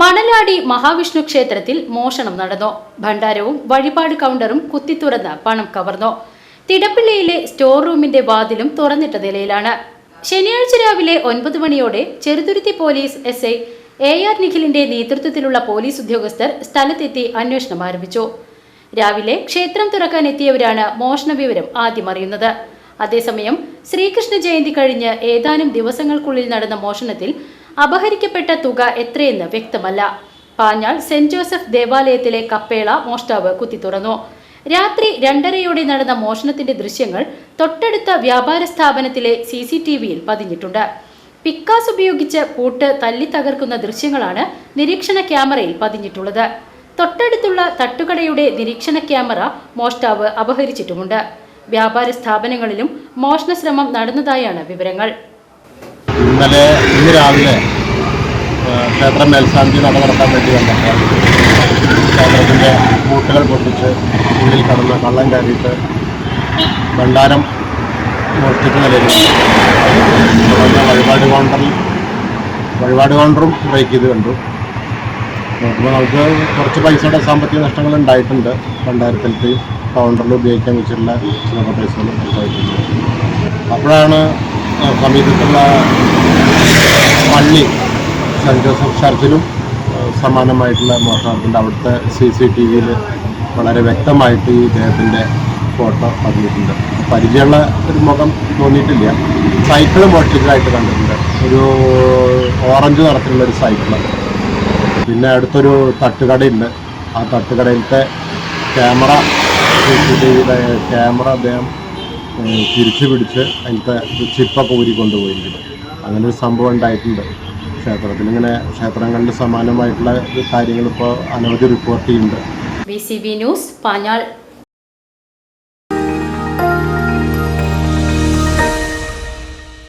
Manaladi Mahavishnu ക്ഷേത്രത്തിൽ മോഷണം നടന്നു. ഭണ്ഡാരവും വഴിപാട് കൗണ്ടറും കുത്തിത്തുറന്ന് പണം കവർന്നു. തിടപ്പിള്ളിയിലെ സ്റ്റോർ റൂമിന്റെ വാതിലും തുറന്നിട്ട നിലയിലാണ്. ശനിയാഴ്ച രാവിലെ ഒൻപത് മണിയോടെ Cheruthuruthy police S I A R നിഖിലിന്റെ നേതൃത്വത്തിലുള്ള പോലീസ് ഉദ്യോഗസ്ഥർ സ്ഥലത്തെത്തി അന്വേഷണം ആരംഭിച്ചു. രാവിലെ ക്ഷേത്രം തുറക്കാൻ എത്തിയവരാണ് മോഷണ വിവരം ആദ്യം അറിയുന്നത്. അതേസമയം ശ്രീകൃഷ്ണ ജയന്തി കഴിഞ്ഞ് ഏതാനും ദിവസങ്ങൾക്കുള്ളിൽ നടന്ന മോഷണത്തിൽ അപഹരിക്കപ്പെട്ട തുക എത്രയെന്ന് വ്യക്തമല്ല. പാഞ്ഞാൾ സെന്റ് ജോസഫ് ദേവാലയത്തിലെ കപ്പേള മോഷ്ടാവ് കുത്തിത്തുറന്നു രാത്രി രണ്ടരയോടെ നടന്ന മോഷണത്തിന്റെ ദൃശ്യങ്ങൾ തൊട്ടടുത്ത വ്യാപാര സ്ഥാപനത്തിലെ സി സി ടി വിയിൽ പതിഞ്ഞിട്ടുണ്ട്. പിക്കാസ് ഉപയോഗിച്ച് കൂട്ട് തല്ലി തകർക്കുന്ന ദൃശ്യങ്ങളാണ് നിരീക്ഷണ ക്യാമറയിൽ പതിഞ്ഞിട്ടുള്ളത്. തൊട്ടടുത്തുള്ള തട്ടുകടയുടെ നിരീക്ഷണ ക്യാമറ മോഷ്ടാവ് അപഹരിച്ചിട്ടുമുണ്ട്. വ്യാപാര സ്ഥാപനങ്ങളിലും മോഷണ ശ്രമം നടന്നതായാണ് വിവരങ്ങൾ. ഇന്നലെ ഇന്ന് രാവിലെ ക്ഷേത്രം മേൽശാന്തി നട നടത്താൻ വേണ്ടി വന്നപ്പോൾ ക്ഷേത്രത്തിന്റെ കൂട്ടുകൾ പൊട്ടിച്ച് ഉള്ളിൽ കടന്ന് കള്ളം കയറിയിട്ട് ഭണ്ഡാരം മോഷ്ടിച്ച നിലയിൽ വഴിപാട് കൗണ്ടറിൽ വഴിപാട് കൗണ്ടറും ബ്രേക്ക് ചെയ്ത് കണ്ടു. നോക്കുമ്പോൾ നമുക്ക് കുറച്ച് പൈസയുടെ സാമ്പത്തിക നഷ്ടങ്ങൾ ഉണ്ടായിട്ടുണ്ട്. ഭണ്ഡാരത്തിലത്തെയും കൗണ്ടറിൽ ഉപയോഗിക്കാൻ വെച്ചിട്ടുള്ള ചില പൈസകളും ഉണ്ടായിട്ടുണ്ട്. അപ്പോഴാണ് സമീപത്തുള്ള പള്ളി സെന്റ് ജോസഫ് ചർച്ചിലും സമാനമായിട്ടുള്ള മോഷണത്തിന്റെ അവിടുത്തെ സി സി ടി വിയിൽ വളരെ വ്യക്തമായിട്ട് ഈ ഇദ്ദേഹത്തിന്റെ ഫോട്ടോ പതിഞ്ഞിട്ടുണ്ട് പരിചയമുള്ള ഒരു മുഖം തോന്നിയിട്ടില്ല. സൈക്കിൾ മോഷ്ടിച്ചതായിട്ട് കണ്ടിട്ടുണ്ട്. ഒരു ഓറഞ്ച് നിറത്തിലുള്ള ഒരു സൈക്കിൾ. പിന്നെ അടുത്തൊരു തട്ടുകടയുണ്ട്. ആ തട്ടുകടയിലത്തെ ക്യാമറ സി സി ടി വിയുടെ ക്യാമറ അദ്ദേഹം തിരിച്ചു പിടിച്ച് അതിന്റെ ചിപ്പൊക്കെ ഊരി കൊണ്ടുപോയിരിക്കുന്നു. അങ്ങനെ ഒരു സംഭവം ഉണ്ടായിട്ടുണ്ട്. ക്ഷേത്രത്തിൽ ഇങ്ങനെ ക്ഷേത്രങ്ങളിൽ സമാനമായിട്ടുള്ള കാര്യങ്ങൾ ഇപ്പോൾ അനവധി റിപ്പോർട്ട് ചെയ്യുന്നുണ്ട്. B C B news Panjal